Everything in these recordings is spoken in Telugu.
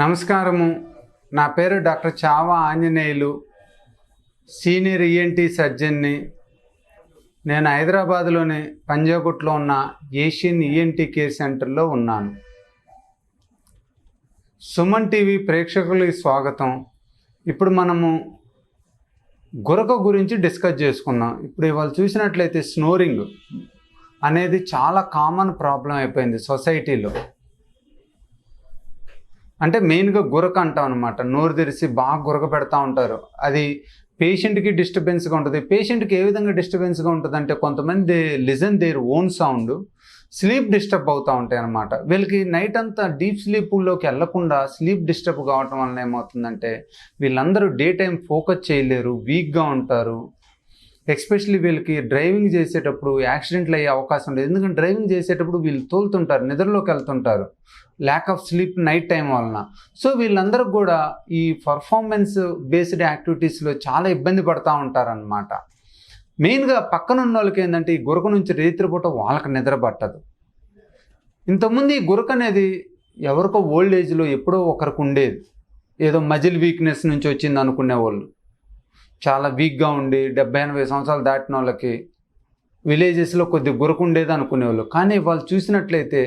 నమస్కారము. నా పేరు doctor Chava Anjaneyulu senior ENT సర్జన్ని. నేను హైదరాబాద్లోని పంజాగుట్లో ఉన్న ఏషియన్ ఈఎన్టీ కేర్ సెంటర్లో ఉన్నాను. సుమన్ టీవీ ప్రేక్షకులకి స్వాగతం. ఇప్పుడు మనము గురక గురించి డిస్కస్ చేసుకుందాం. ఇప్పుడు ఇవాళ చూసినట్లయితే స్నోరింగ్ అనేది చాలా కామన్ ప్రాబ్లం అయిపోయింది సొసైటీలో. అంటే మెయిన్గా గురక అంటాం అనమాట నోరు తెరిచి బాగా గురక పెడతా ఉంటారు. అది పేషెంట్కి డిస్టర్బెన్స్గా ఉంటుంది. పేషెంట్కి ఏ విధంగా డిస్టర్బెన్స్గా ఉంటుంది అంటే కొంతమంది listen their own sound sleep disturb అవుతూ ఉంటాయి అనమాట వీళ్ళకి నైట్ అంతా డీప్ స్లీప్లోకి వెళ్ళకుండా స్లీప్ డిస్టర్బ్ కావటం వలన ఏమవుతుందంటే వీళ్ళందరూ డే టైం ఫోకస్ చేయలేరు వీక్గా ఉంటారు. ఎస్పెషల్లీ వీళ్ళకి డ్రైవింగ్ చేసేటప్పుడు యాక్సిడెంట్లు అయ్యే అవకాశం లేదు. ఎందుకంటే డ్రైవింగ్ చేసేటప్పుడు వీళ్ళు తోలుతుంటారు నిద్రలోకి వెళ్తుంటారు. Lack of sleep night time వలన. సో వీళ్ళందరూ కూడా ఈ పర్ఫార్మెన్స్ బేస్డ్ యాక్టివిటీస్లో చాలా ఇబ్బంది పడుతూ ఉంటారనమాట మెయిన్గా పక్కన ఉన్న వాళ్ళకి ఏంటంటే ఈ గురక నుంచి రేత్రిపూట వాళ్ళకి నిద్ర పట్టదు. ఇంతకుముందు ఈ గురక అనేది ఎవరికో ఓల్డ్ ఏజ్లో ఎప్పుడో ఒకరికి ఉండేది. ఏదో మజిల్ వీక్నెస్ నుంచి వచ్చింది అనుకునే వాళ్ళు చాలా వీక్గా ఉండి డెబ్బై ఎనభై సంవత్సరాలు దాటిన వాళ్ళకి విలేజెస్లో కొద్ది గురకు ఉండేది అనుకునేవాళ్ళు. కానీ వాళ్ళు చూసినట్లయితే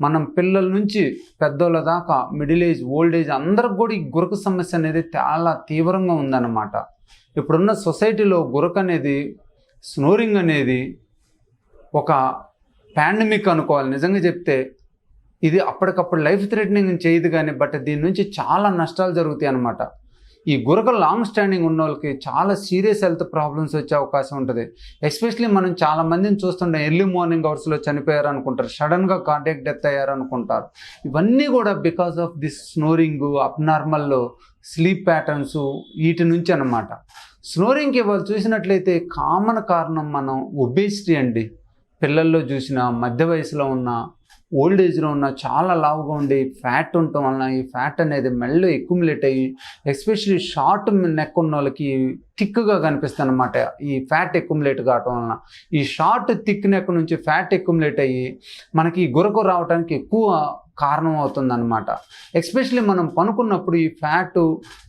మనం పిల్లల నుంచి పెద్దోళ్ళ దాకా మిడిల్ ఏజ్ ఓల్డ్ ఏజ్ అందరికి కూడా ఈ గురక సమస్య అనేది చాలా తీవ్రంగా ఉందన్నమాట. ఇప్పుడున్న సొసైటీలో గురక అనేది స్నోరింగ్ అనేది ఒక పాండమిక్ అనుకోవాలి. నిజంగా చెప్తే ఇది అప్పటికప్పుడు లైఫ్ థ్రెటనింగ్ చేయదు కానీ బట్ దీని నుంచి చాలా నష్టాలు జరుగుతాయి అన్నమాట. ఈ గురక లాంగ్ స్టాండింగ్ ఉన్న వాళ్ళకి చాలా సీరియస్ హెల్త్ ప్రాబ్లమ్స్ వచ్చే అవకాశం ఉంటుంది. ఎస్పెషలీ మనం చాలా మందిని చూస్తుండే ఎర్లీ మార్నింగ్ అవర్స్లో చనిపోయారు అనుకుంటారు సడన్గా కార్డియక్ డెత్ అయ్యారు అనుకుంటారు ఇవన్నీ కూడా because of this snoring abnormal sleep patterns వీటి నుంచి అన్నమాట. స్నోరింగ్కి వాళ్ళు చూసినట్లయితే కామన్ కారణం మనం ఒబేసిటీ అండి. పిల్లల్లో చూసిన మధ్య వయసులో ఉన్న ఓల్డ్ ఏజ్లో ఉన్న చాలా లావుగా ఉండి ఫ్యాట్ ఉండటం వలన ఈ ఫ్యాట్ అనేది మెల్ల ఎక్యుములేట్ అయ్యి ఎస్పెషలీ షార్ట్ నెక్ ఉన్న వాళ్ళకి థిక్గా కనిపిస్తుంది అనమాట ఈ ఫ్యాట్ ఎక్యుములేట్ కావటం వలన. ఈ షార్ట్ థిక్ నెక్ నుంచి ఫ్యాట్ ఎక్యుములేట్ అయ్యి మనకి గురకు రావడానికి ఎక్కువ కారణం అవుతుందన్నమాట ఎస్పెషలీ మనం పనుకున్నప్పుడు ఈ ఫ్యాట్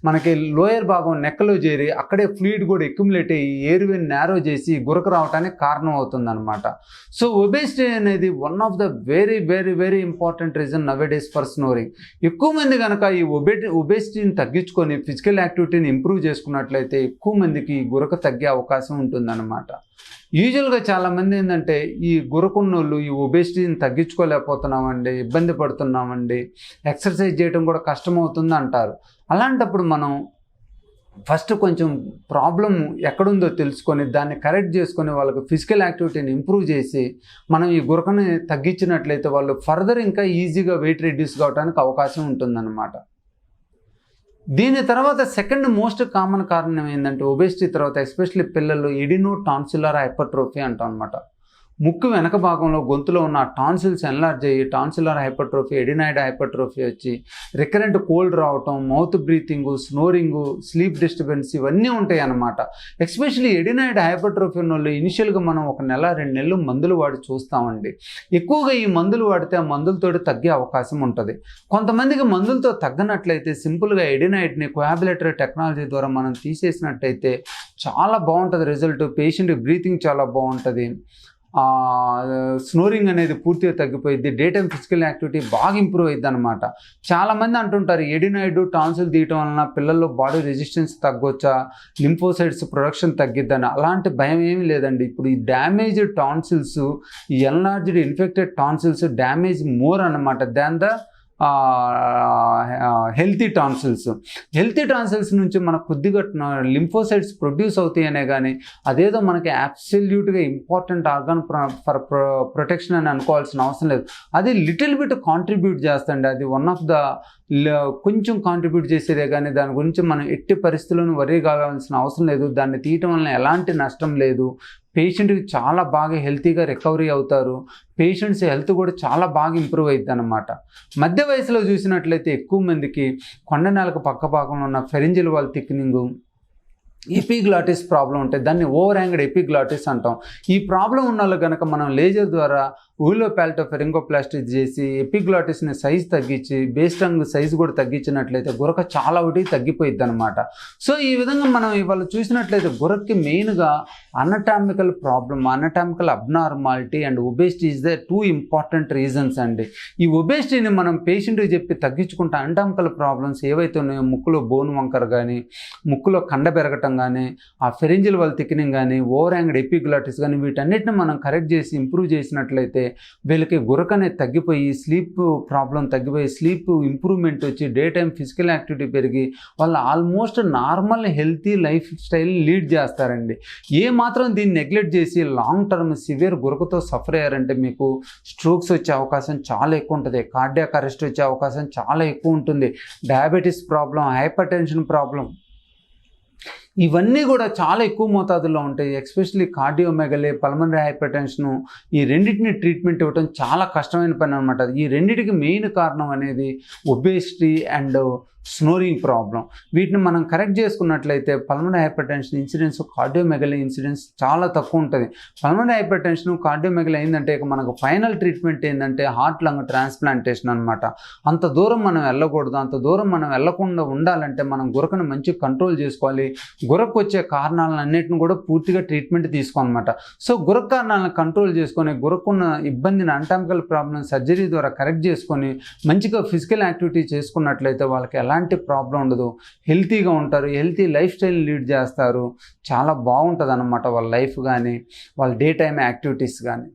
మనకి లోయర్ భాగం నెక్కలో చేరి అక్కడే ఫ్లూయిడ్ కూడా ఎక్యుములేట్ అయ్యి ఏరువేని నేరో చేసి గురక రావడానికి కారణం అవుతుందన్నమాట సో ఒబేసిటీ అనేది one of the very very very important reason nowadays for snoring ఎక్కువ మంది కనుక ఈ ఒబే ఒబేసిటీని తగ్గించుకొని ఫిజికల్ యాక్టివిటీని ఇంప్రూవ్ చేసుకున్నట్లయితే ఎక్కువ మందికి గురక తగ్గే అవకాశం ఉంటుందన్నమాట. యూజువల్గా చాలామంది ఏంటంటే ఈ గురకున్నోళ్ళు ఈ ఒబేసిటీని తగ్గించుకోలేకపోతున్నామండి ఇబ్బంది పడుతున్నామండి ఎక్సర్సైజ్ చేయడం కూడా కష్టమవుతుంది అంటారు అలాంటప్పుడు మనం ఫస్ట్ కొంచెం ప్రాబ్లం ఎక్కడుందో తెలుసుకొని దాన్ని కరెక్ట్ చేసుకొని వాళ్ళకి ఫిజికల్ యాక్టివిటీని ఇంప్రూవ్ చేసి మనం ఈ గురకని తగ్గించినట్లయితే వాళ్ళు ఫర్దర్ ఇంకా ఈజీగా వెయిట్ రెడ్యూస్ కావడానికి అవకాశం ఉంటుందన్నమాట. దీని తర్వాత సెకండ్ మోస్ట్ కామన్ కారణం ఏంటంటే ఒబేసిటీ తర్వాత ఎస్పెషల్లీ పిల్లలు ఎడినో టాన్సిలర్ హైపర్ట్రోఫీ అంటాం అనమాట ముక్కు వెనక భాగంలో గొంతులో ఉన్న టాన్సిల్స్ ఎన్లార్జ్ అయ్యి టాన్సిలర్ హైపర్ట్రోఫీ ఎడినాయిడ్ హైపర్ట్రోఫీ వచ్చి రికరెంట్ కోల్డ్ రావటం mouth breathing snoring sleep disturbance ఇవన్నీ ఉంటాయి అన్నమాట. ఎస్పెషలీ ఎడినాయిడ్ హైపర్ట్రోఫీ ఉన్న వాళ్ళు ఇనిషియల్గా మనం ఒక నెల రెండు నెలలు మందులు వాడి చూస్తామండి. ఎక్కువగా ఈ మందులు వాడితే ఆ మందులతో తగ్గే అవకాశం ఉంటుంది. కొంతమందికి మందులతో తగ్గనట్లయితే సింపుల్గా ఎడినాయిడ్ని కోయాబులేటరీ టెక్నాలజీ ద్వారా మనం తీసేసినట్టయితే చాలా బాగుంటుంది రిజల్ట్. పేషెంట్ బ్రీతింగ్ చాలా బాగుంటుంది. స్నోరింగ్ అనేది పూర్తిగా తగ్గిపోయింది డే టైం ఫిజికల్ యాక్టివిటీ బాగా ఇంప్రూవ్ అయింది అనమాట చాలామంది అంటుంటారు ఎడినాయిడ్ టాన్సిల్ తీయటం వలన పిల్లల్లో బాడీ రెసిస్టెన్స్ తగ్గొచ్చా? లింఫోసైడ్స్ ప్రొడక్షన్ తగ్గిద్దని. అలాంటి భయం ఏమీ లేదండి. ఇప్పుడు ఈ డ్యామేజ్డ్ టాన్సిల్స్ ఈ enlarged infected tonsils damage more అనమాట than the healthy tonsils. Healthy tonsils నుంచి మనకు కొద్దిగా లింఫోసైడ్స్ ప్రొడ్యూస్ అవుతాయనే కానీ అదేదో మనకి అబ్సల్యూట్గా ఇంపార్టెంట్ ఆర్గాన్ ఫర్ ప్రొటెక్షన్ అని అనుకోవాల్సిన అవసరం లేదు. అది లిటిల్ బిట్ కాంట్రిబ్యూట్ చేస్తండి. అది వన్ ఆఫ్ ద కొంచెం కాంట్రిబ్యూట్ చేసేదే కానీ దాని గురించి మనం ఎట్టి పరిస్థితులను వరీ కావాల్సిన అవసరం లేదు. దాన్ని తీయటం వలన ఎలాంటి నష్టం లేదు. పేషెంట్కి చాలా బాగా హెల్తీగా రికవరీ అవుతారు. పేషెంట్స్ హెల్త్ కూడా చాలా బాగా ఇంప్రూవ్ అవుతుంది అనమాట మధ్య వయసులో చూసినట్లయితే ఎక్కువ మందికి కొండ నెలకు పక్క భాగంలో ఉన్న pharyngeal wall thickening epiglottis problem ఉంటే దాన్ని ఓవర్ యాంగ్డ్ ఎపిగ్లాటిస్ అంటాం. ఈ ప్రాబ్లం ఉన్న వాళ్ళు కనుక మనం లేజర్ ద్వారా ఊలో ప్యాల్టోఫెరింగోప్లాస్టిక్ చేసి ఎపిగ్లాటిస్ని సైజ్ తగ్గించి బేస్టంగ్ సైజు సైజ్ కూడా తగ్గించినట్లయితే గురక చాలా ఒకటి తగ్గిపోయిద్ది అనమాట సో ఈ విధంగా మనం ఇవాళ చూసినట్లయితే గురక్కి మెయిన్గా anatomical problem anatomical abnormality and obesity is the two important reasons అండి. ఈ ఒబేసిటీని మనం పేషెంట్కి చెప్పి తగ్గించుకుంటే అనటామికల్ ప్రాబ్లమ్స్ ఏవైతే ఉన్నాయో ముక్కులో బోన్ వంకర్ కానీ ముక్కులో కండ పెరగటం కానీ ఆ ఫెరింజిల్ వల్ థిక్నింగ్ కానీ ఓవర్ యాంగ్డ్ ఎపిగ్లాటిస్ కానీ వీటన్నిటిని మనం కరెక్ట్ చేసి ఇంప్రూవ్ చేసినట్లయితే వీళ్ళకి గురక అనేది తగ్గిపోయి స్లీప్ ప్రాబ్లం తగ్గిపోయి స్లీప్ ఇంప్రూవ్మెంట్ వచ్చి డే టైం ఫిజికల్ యాక్టివిటీ పెరిగి వాళ్ళు almost normal healthy life style lead చేస్తారండి. ఏ మాత్రం దీన్ని నెగ్లెక్ట్ చేసి లాంగ్ టర్మ్ సివియర్ గురకతో సఫర్ అయ్యారంటే మీకు స్ట్రోక్స్ వచ్చే అవకాశం చాలా ఎక్కువ ఉంటుంది. కార్డియాక్ అరెస్ట్ వచ్చే అవకాశం చాలా ఎక్కువ ఉంటుంది. Diabetes problem hyper tension problem ఇవన్నీ కూడా చాలా ఎక్కువ మోతాదులో ఉంటాయి. Especially cardiomegaly pulmonary hyper tension ఈ రెండింటిని ట్రీట్మెంట్ ఇవ్వడం చాలా కష్టమైన పని అనమాట ఈ రెండింటికి మెయిన్ కారణం అనేది ఒబేసిటీ అండ్ స్నోరింగ్ ప్రాబ్లం. వీటిని మనం కరెక్ట్ చేసుకున్నట్లయితే pulmonary hyper tension incidence cardiomegaly incidence చాలా తక్కువ ఉంటుంది. పల్మనరీ హైపర్ టెన్షన్ కార్డియోమెగలీ ఏంటంటే మనకు ఫైనల్ ట్రీట్మెంట్ ఏంటంటే హార్ట్ లంగ్ ట్రాన్స్ప్లాంటేషన్ అనమాట అంత దూరం మనం వెళ్ళకూడదు. అంత దూరం మనం వెళ్ళకుండా ఉండాలంటే మనం గురకను మంచిగా కంట్రోల్ చేసుకోవాలి. గురకు వచ్చే కారణాలన్నిటిని కూడా పూర్తిగా ట్రీట్మెంట్ తీసుకోనమాట సో గురక కారణాలను కంట్రోల్ చేసుకొని గురకున్న ఇబ్బందిని అంటామికల్ ప్రాబ్లం సర్జరీ ద్వారా కరెక్ట్ చేసుకొని మంచిగా ఫిజికల్ యాక్టివిటీ చేసుకున్నట్లయితే వాళ్ళకి ఎలా ఎలాంటి ప్రాబ్లం ఉండదు. హెల్తీగా ఉంటారు. హెల్తీ లైఫ్ స్టైల్ లీడ్ చేస్తారు. చాలా బాగుంటుంది అనమాట వాళ్ళ లైఫ్ కానీ వాళ్ళ డే టైమ్ యాక్టివిటీస్ కానీ